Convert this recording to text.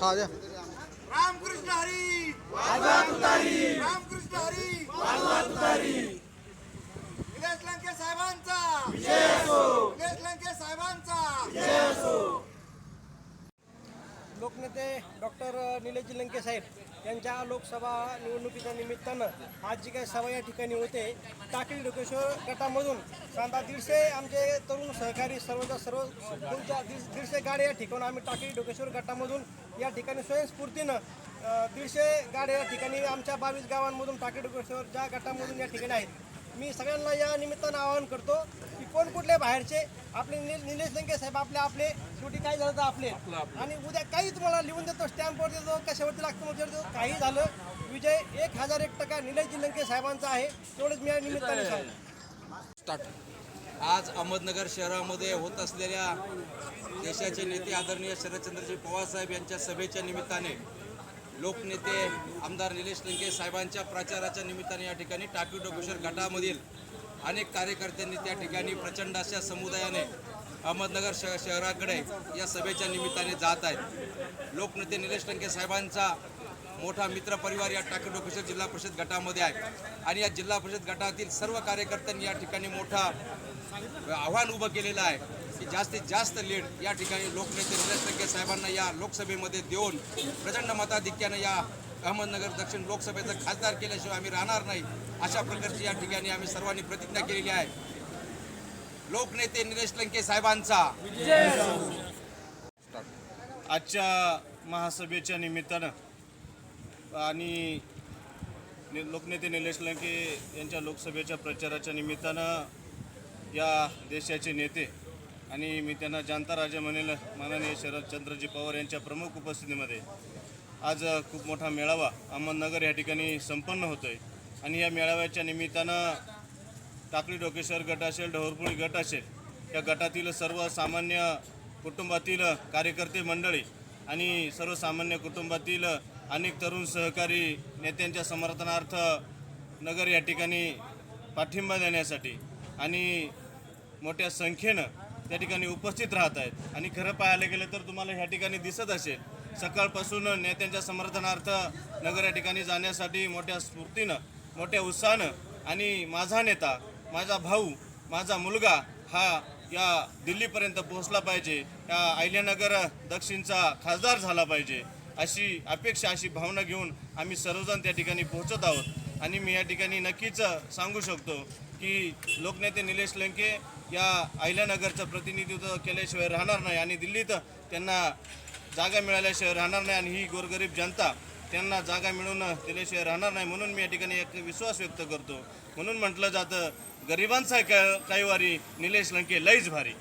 हा द्या रामकृष्ण हरी. रामकृष्ण हरी निलेश लंके साहेबांचा निलेश लंके साहेबांचा लोकनेते डॉक्टर निलेश लंके साहेब यांच्या लोकसभा निवडणुकीच्या निमित्तानं आज जी काही सभा या ठिकाणी होते टाकळी डोकेश्वर गटामधून साधा दीडशे आमचे तरुण सहकारी सर्वच्या सर्व दोनच्या दीड- दीडशे गाड्या या ठिकाणी आम्ही टाकळी डोकेश्वर गटामधून या ठिकाणी स्वयंस्फूर्तीनं दीडशे गाड्या या ठिकाणी आमच्या बावीस गावांमधून टाकळी डोकेश्वर ज्या गटामधून या ठिकाणी आहेत मी सगळ्यांना या निमित्तानं आवाहन करतो की कोण कुठले बाहेरचे आपले निल निलेश लंके साहेब आपले आपले शेवटी काय झालं तर आपले. आणि उद्या काही तुम्हाला लिहून देतो स्टॅम्पवर देतो कशावरती लागतं देतो काही झालं विजय एक हजार एक टक्का निलेश लंके साहेबांचा आहे तेवढंच मी या निमित्ताने सांगतो. स्टार्ट आज अहमदनगर शहरामध्ये होत असलेल्या देशाचे नेते आदरणीय शरदचंद्रजी पवारसाहेब यांच्या सभेच्या निमित्ताने लोकनेते आमदार निलेश लंके साहेबांच्या प्रचाराच्या निमित्ताने या ठिकाणी टाकी डोकेश्वर गटामधील अनेक कार्यकर्त्यांनी त्या ठिकाणी प्रचंड अशा समुदायाने अहमदनगर श शहराकडे या सभेच्या निमित्ताने जात आहेत. लोकनेते निलेश लंके साहेबांचा मोठा मित्रपरिवार या टाकी डोकेश्वर जिल्हा परिषद गटामध्ये आहे. आणि या जिल्हा परिषद गटातील सर्व कार्यकर्त्यांनी या ठिकाणी मोठा आव्हान उभं केलेलं आहे की जास्तीत जास्त लीड या ठिकाणी लोकनेते निलेश लंके साहेबांना या लोकसभेमध्ये देऊन प्रचंड मताधिक्यानं या अहमदनगर दक्षिण लोकसभेचं खासदार केल्याशिवाय आम्ही राहणार नाही अशा प्रकारची या ठिकाणी आम्ही सर्वांनी प्रतिज्ञा केलेली आहे. लोकनेते निलेश लंके साहेबांचा. आजच्या महासभेच्या निमित्तानं आणि लोकनेते निलेश लंके यांच्या लोकसभेच्या प्रचाराच्या निमित्तानं या देशाचे नेते आणि मी त्यांना जानता राजा म्हणेल माननीय शरदचंद्रजी पवार यांच्या प्रमुख उपस्थितीमध्ये आज खूप मोठा मेळावा अहमदनगर या ठिकाणी संपन्न होतो आहे आणि या मेळाव्याच्या निमित्तानं टाकळी डोकेश्वर गट असेल ढोरपुळी गट असेल या गटातील सर्वसामान्य कुटुंबातील कार्यकर्ते मंडळी आणि सर्वसामान्य कुटुंबातील अनेक तरुण सहकारी नेत्यांच्या समर्थनार्थ नगर या ठिकाणी पाठिंबा देण्यासाठी आणि मोठ्या संख्येनं त्या ठिकाणी उपस्थित राहत आहेत. आणि खरं पाहायला गेलं तर तुम्हाला ह्या ठिकाणी दिसत असेल सकाळपासून नेत्यांच्या समर्थनार्थ नगर या ठिकाणी जाण्यासाठी मोठ्या स्फूर्तीनं मोठ्या उत्साहानं आणि माझा नेता माझा भाऊ माझा मुलगा हा या दिल्लीपर्यंत पोहोचला पाहिजे. या अहिल्यानगर दक्षिणचा खासदार झाला पाहिजे. अशी अपेक्षा अशी भावना घेऊन आम्ही सर्वजण त्या ठिकाणी पोहोचत आहोत. आणि मी या ठिकाणी नक्कीच सांगू शकतो की लोकनेते निलेश लंके या अहिल्यानगरचं प्रतिनिधित्व केल्याशिवाय राहणार नाही आणि दिल्लीत त्यांना जागा मिळाल्याशिवाय राहणार नाही आणि ही गोरगरीब जनता त्यांना जागा मिळून दिल्याशिवाय राहणार नाही म्हणून मी या ठिकाणी एक विश्वास व्यक्त करतो. म्हणून म्हटलं जातं गरिबांचा काय काही वारी निलेश लंके लईच भारी.